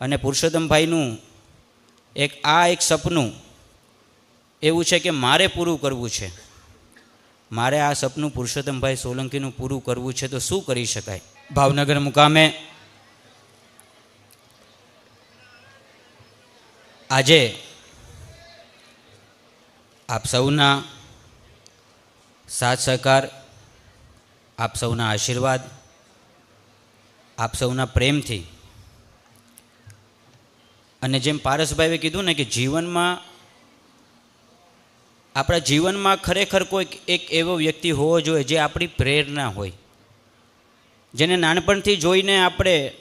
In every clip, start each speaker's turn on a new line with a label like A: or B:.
A: અને પુરુષોત્તમભાઈનું એક, આ એક સપનું એવું છે કે મારે પૂરું કરવું છે. મારે આ સપનું પુરુષોત્તમભાઈ સોલંકીનું પૂરું કરવું છે તો શું કરી શકાય? ભાવનગર મુકામે આજે આપ સૌના સાથ સહકાર, આપ સૌના આશીર્વાદ, આપ સૌના પ્રેમથી અને જેમ પારસભાઈએ કીધું ને કે જીવનમાં, આપણા જીવનમાં ખરેખર કોઈક એક એવો વ્યક્તિ હોવો જોઈએ જે આપણી પ્રેરણા હોય. જેને નાનપણથી જોઈને આપણે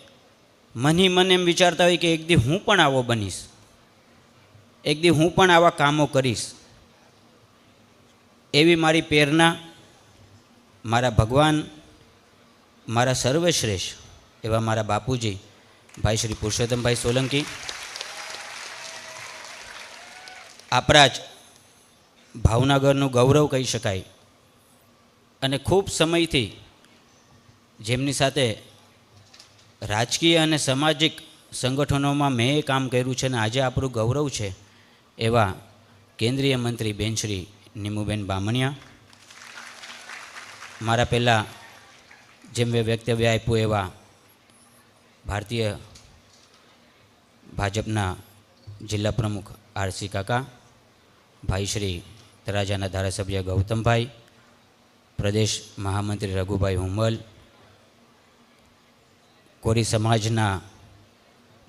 A: મની મન એમ વિચારતા હોય કે એક દી હું પણ આવો બનીશ. એક દી હું પણ આવા કામો કરીશ. એવી મારી પ્રેરણા મારા ભગવાન, મારા સર્વશ્રેષ્ઠ એવા મારા બાપુજી, ભાઈ શ્રી પુરુષોત્તમભાઈ સોલંકી આપણા જ ભાવનગરનું ગૌરવ કહી શકાય. અને ખૂબ સમયથી જેમની સાથે રાજકીય અને સામાજિક સંગઠનોમાં મેં કામ કર્યું છે અને આજે આપણું ગૌરવ છે એવા કેન્દ્રીય મંત્રી બેનશ્રી નીમુબેન બામણિયા. મારા પહેલાં જેમ મેં વક્તવ્ય આપ્યું એવા ભારતીય ભાજપના જિલ્લા પ્રમુખ આરસી કાકા ભાઈ શ્રી તરાજાના ધારાસભ્ય ગૌતમભાઈ, પ્રદેશ મહામંત્રી રઘુભાઈ હુંમલ કોરી સમાજના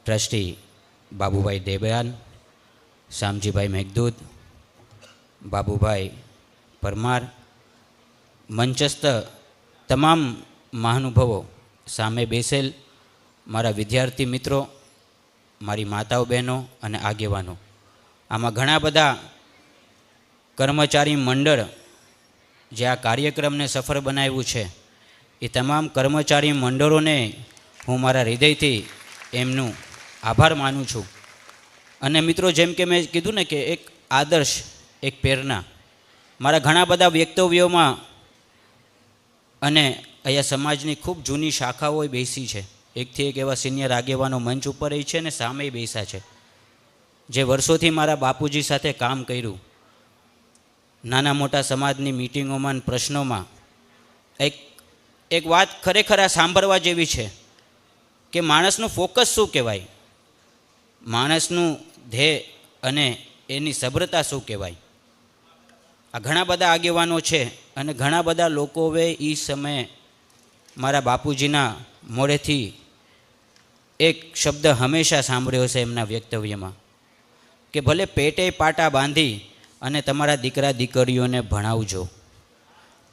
A: ટ્રસ્ટી બાબુભાઈ દેબયાન, શામજીભાઈ મેઘદૂત, બાબુભાઈ પરમાર, મંચસ્થ તમામ મહાનુભાવો સામે બેસેલ મારા વિદ્યાર્થી મિત્રો, મારી માતાઓ બહેનો અને આગેવાનો. આમાં ઘણા બધા કર્મચારી મંડળ જે આ કાર્યક્રમને સફળ બનાવ્યું છે, એ તમામ કર્મચારી મંડળોને હું મારા હૃદયથી એમનું આભાર માનું છું. અને મિત્રો, જેમ કે મેં કીધું ને કે એક આદર્શ, એક પ્રેરણા. મારા ઘણા બધા વ્યક્તવ્યોમાં અને અહીંયા સમાજની ખૂબ જૂની શાખાઓ બેસી છે. એકથી એક એવા સિનિયર આગેવાનો મંચ ઉપર રહી છે અને સામે બેસા છે. જે વર્ષોથી મારા બાપુજી સાથે કામ કર્યું. નાના મોટા સમાજની મિટિંગોમાં પ્રશ્નોમાં એક એક વાત ખરેખર આ સાંભળવા જેવી છે કે માણસનું ફોકસ શું કહેવાય? માણસનું ધ્યેય અને એની સભ્રતા શું કહેવાય? આ ઘણા બધા આગેવાનો છે અને ઘણા બધા લોકોએ એ સમયે મારા બાપુજીના મોઢેથી એક શબ્દ હંમેશા સાંભળ્યો છે એમના વ્યક્તવ્યમાં કે ભલે પેટે પાટા બાંધી અને તમારા દીકરા દીકરીઓને ભણાવજો.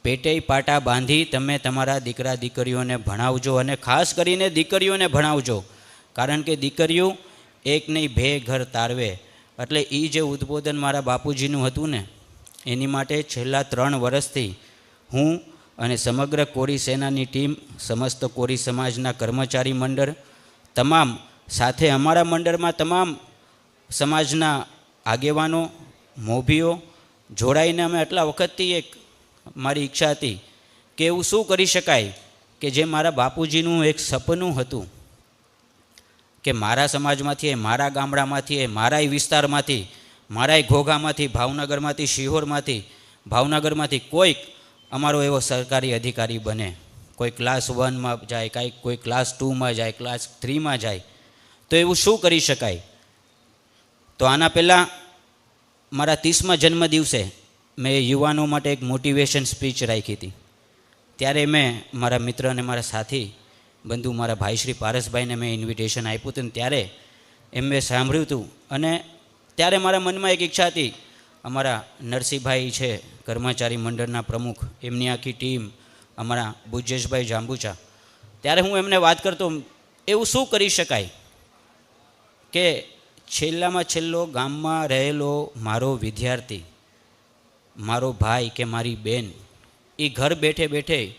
A: પેટે પાટા બાંધી તમે તમારા દીકરા દીકરીઓને ભણાવજો અને ખાસ કરીને દીકરીઓને ભણાવજો. કારણ કે દીકરીઓ એક નહીં ભે ઘર તારવે. એટલે એ જે ઉદ્બોધન મારા બાપુજીનું હતું ને, એની માટે છેલ્લા ત્રણ વર્ષથી હું અને સમગ્ર કોરી સેનાની ટીમ, સમસ્ત કોરી સમાજના કર્મચારી મંડળ, તમામ સાથે અમારા મંડળમાં તમામ સમાજના આગેવાનો મોભીઓ જોડાઈને અમે આટલા વખતથી એક મારી ઈચ્છા હતી કે એવું શું કરી શકાય કે જે મારા બાપુજીનું એક સપનું હતું કે મારા સમાજમાંથી એ મારા ગામડામાંથી એ મારા વિસ્તારમાંથી મારા ઘોઘામાંથી, ભાવનગરમાંથી, શિહોરમાંથી, ભાવનગરમાંથી કોઈક અમારો એવો સરકારી અધિકારી બને. કોઈ ક્લાસ વનમાં જાય કાંઈક કોઈ ક્લાસ ટુમાં જાય ક્લાસ થ્રીમાં જાય, તો એવું શું કરી શકાય? તો આના પહેલાં મારા ત્રીસમાં જન્મ દિવસે મેં યુવાનો માટે એક મોટિવેશન સ્પીચ રાખી હતી. ત્યારે મેં મારા મિત્ર અને મારા સાથી, બંધુ મારા ભાઈ શ્રી પારસભાઈને મેં ઇન્વિટેશન આપ્યું હતું ત્યારે એમ મેં સાંભળ્યું હતું. અને ત્યારે મારા મનમાં એક ઈચ્છા હતી. અમારા નરસિંહભાઈ છે, કર્મચારી મંડળના પ્રમુખ, એમની આખી ટીમ, અમારા બુજેશભાઈ જાંબુચા. ત્યારે હું એમને વાત કરતો, એવું શું કરી શકાય? કે છેલ્લામાં છેલ્લો ગામમાં રહેલો મારો વિદ્યાર્થી, મારો ભાઈ કે મારી બેન, એ ઘર બેઠે બેઠે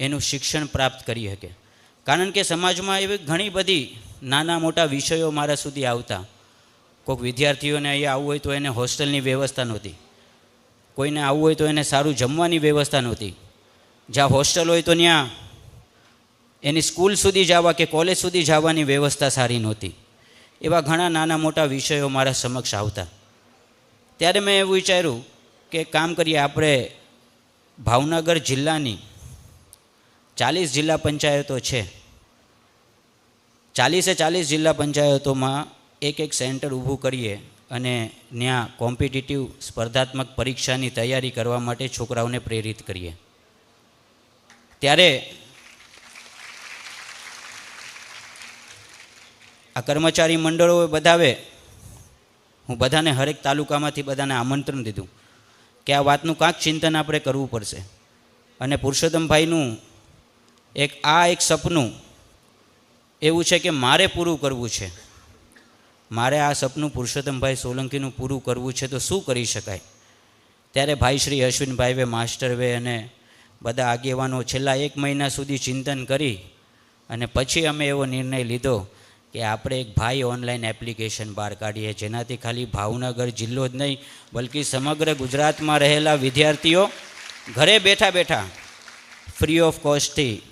A: એનું શિક્ષણ પ્રાપ્ત કરી શકે. કારણ કે સમાજમાં એવી ઘણી બધી નાના મોટા વિષયો મારા સુધી આવતા. કોઈક વિદ્યાર્થીઓને અહીંયા આવવું હોય તો એને હોસ્ટેલની વ્યવસ્થા નહોતી. કોઈને આવવું હોય તો એને સારું જમવાની વ્યવસ્થા નહોતી. જ્યાં હોસ્ટેલ હોય તો ત્યાં એની સ્કૂલ સુધી જવા કે કોલેજ સુધી જવાની વ્યવસ્થા સારી નહોતી. એવા ઘણા નાના મોટા વિષયો મારા સમક્ષ આવતા. ત્યારે મેં એવું વિચાર્યું કે કામ કરીએ આપણે ભાવનગર જિલ્લાની ચાલીસ જિલ્લા પંચાયતો છે. ચાલીસે ચાલીસ જિલ્લા પંચાયતોમાં એક એક સેન્ટર ઊભું કરીએ અને ત્યાં કોમ્પિટિટિવ સ્પર્ધાત્મક પરીક્ષાની તૈયારી કરવા માટે છોકરાઓને પ્રેરિત કરીએ. ત્યારે આ કર્મચારી મંડળોએ બધાવે હું બધાને હરેક તાલુકામાંથી બધાને આમંત્રણ દીધું કે આ વાતનું કાંક ચિંતન આપણે કરવું પડશે. અને પુરુષોત્તમભાઈનું એક, આ એક સપનું એવું છે કે મારે પૂરું કરવું છે. મારે આ સપનું પુરુષોત્તમભાઈ સોલંકીનું પૂરું કરવું છે તો શું કરી શકાય? ત્યારે ભાઈ શ્રી અશ્વિનભાઈ વે, માસ્ટર વે અને બધા આગેવાનો છેલ્લા એક મહિના સુધી ચિંતન કરી અને પછી અમે એવો નિર્ણય લીધો કે આપણે એક ભાઈ ઓનલાઈન એપ્લિકેશન બહાર કાઢીએ, જેનાથી ખાલી ભાવનગર જિલ્લો જ નહીં, બલકી સમગ્ર ગુજરાતમાં રહેલા વિદ્યાર્થીઓ ઘરે બેઠા બેઠા ફ્રી ઓફ કોસ્ટથી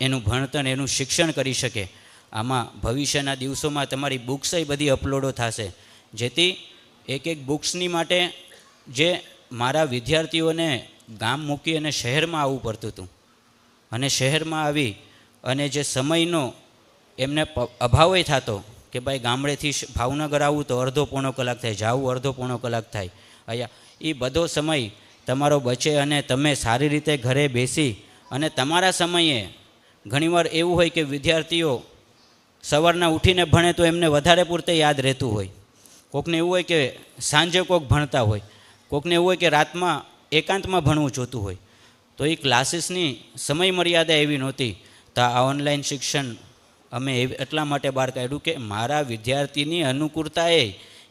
A: એનું ભણતર, એનું શિક્ષણ કરી શકે. આમાં ભવિષ્યના દિવસોમાં તમારી બુક્સ બધી અપલોડો થશે. જેથી એક એક બુક્સની માટે જે મારા વિદ્યાર્થીઓને ગામ મૂકી અને શહેરમાં આવવું પડતું હતું. અને શહેરમાં આવી અને જે સમયનો એમને અભાવય થતો કે ભાઈ ગામડેથી ભાવનગર આવવું તો અડધો પોણો કલાક થાય, જાવું અડધો પોણો કલાક થાય. અહીંયા એ બધો સમય તમારો બચે અને તમે સારી રીતે ઘરે બેસી અને તમારા સમયે ઘણીવાર એવું હોય કે વિદ્યાર્થીઓ સવારના ઉઠીને ભણે તો એમને વધારે પૂરતે યાદ રહેતું હોય. કોકને એવું હોય કે સાંજે કોક ભણતા હોય, કોકને એવું હોય કે રાતમાં એકાંતમાં ભણવું જોતું હોય. તો એ ક્લાસીસની સમય મર્યાદા એવી નહોતી. તો આ ઓનલાઈન શિક્ષણ અમે એટલા માટે બહાર કાઢ્યું કે મારા વિદ્યાર્થીની અનુકૂળતાએ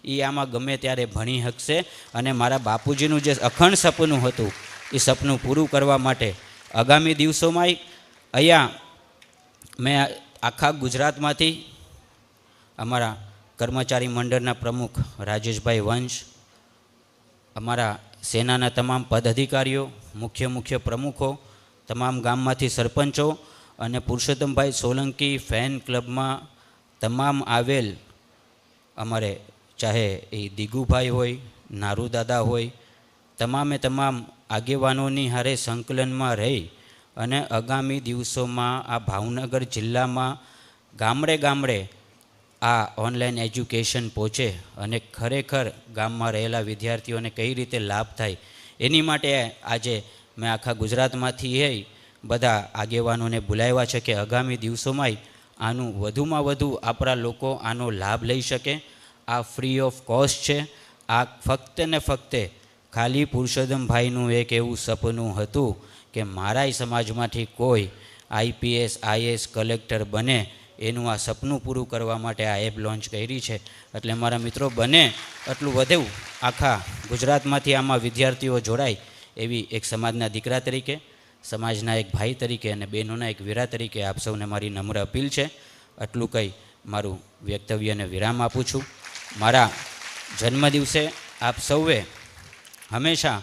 A: એ આમાં ગમે ત્યારે ભણી શકશે અને મારા બાપુજીનું જે અખંડ સપનું હતું, એ સપનું પૂરું કરવા માટે આગામી દિવસોમાં અહીંયા મેં આખા ગુજરાતમાંથી અમારા કર્મચારી મંડળના પ્રમુખ રાજેશભાઈ વંશ, અમારા સેનાના તમામ પદાધિકારીઓ, મુખ્ય મુખ્ય પ્રમુખો, તમામ ગામમાંથી સરપંચો અને પુરુષોત્તમભાઈ સોલંકી ફેન ક્લબમાં તમામ આવેલ અમારે ચાહે એ દિગુભાઈ હોય, નારુદાદા હોય, તમામે તમામ આગેવાનોની હારે સંકલનમાં રહી અને આગામી દિવસોમાં આ ભાવનગર જિલ્લામાં ગામડે ગામડે આ ઓનલાઈન એજ્યુકેશન પહોંચે અને ખરેખર ગામમાં રહેલા વિદ્યાર્થીઓને કઈ રીતે લાભ થાય એની માટે આજે મેં આખા ગુજરાતમાંથી એ બધા આગેવાનોને બોલાવ્યા છે કે આગામી દિવસોમાંય આનું વધુમાં વધુ આપણા લોકો આનો લાભ લઈ શકે. આ ફ્રી ઓફ કોસ્ટ છે. આ ફક્ત ને ફક્ત ખાલી પુરુષોત્તમભાઈનું એક એવું સપનું હતું કે મારાય સમાજમાંથી કોઈ આઈપીએસ, આઈએસ કલેક્ટર બને. એનું આ સપનું પૂરું કરવા માટે આ એપ લોન્ચ કરી છે. એટલે મારા મિત્રો, બને એટલું વધુ આખા ગુજરાતમાંથી આમાં વિદ્યાર્થીઓ જોડાય એવી એક સમાજના દીકરા તરીકે સમાજના એક ભાઈ તરીકે અને બહેનોના એક વીરા તરીકે આપ સૌને મારી નમ્ર અપીલ છે. આટલું કંઈ મારું વ્યક્તવ્યને વિરામ આપું છું. મારા જન્મદિવસે આપ સૌએ હંમેશા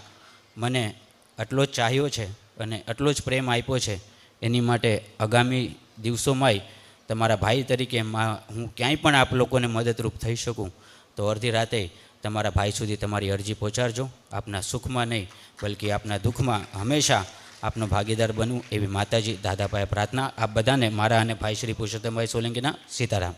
A: મને આટલો જ ચાહ્યો છે અને આટલો જ પ્રેમ આપ્યો છે. એની માટે આગામી દિવસોમાંય તમારા ભાઈ તરીકે હું ક્યાંય પણ આપ લોકોને મદદરૂપ થઈ શકું. તો અડધી રાતે તમારા ભાઈ સુધી તમારી અરજી પહોંચાડજો. આપના સુખમાં નહીં, બલકી આપના દુઃખમાં હંમેશા આપનો ભાગીદાર બનવું એવી માતાજી દાદાભાઈ પ્રાર્થના. આપ બધાને મારા અને ભાઈ શ્રી પુરુષોત્તમભાઈ સોલંકીના સીતારામ.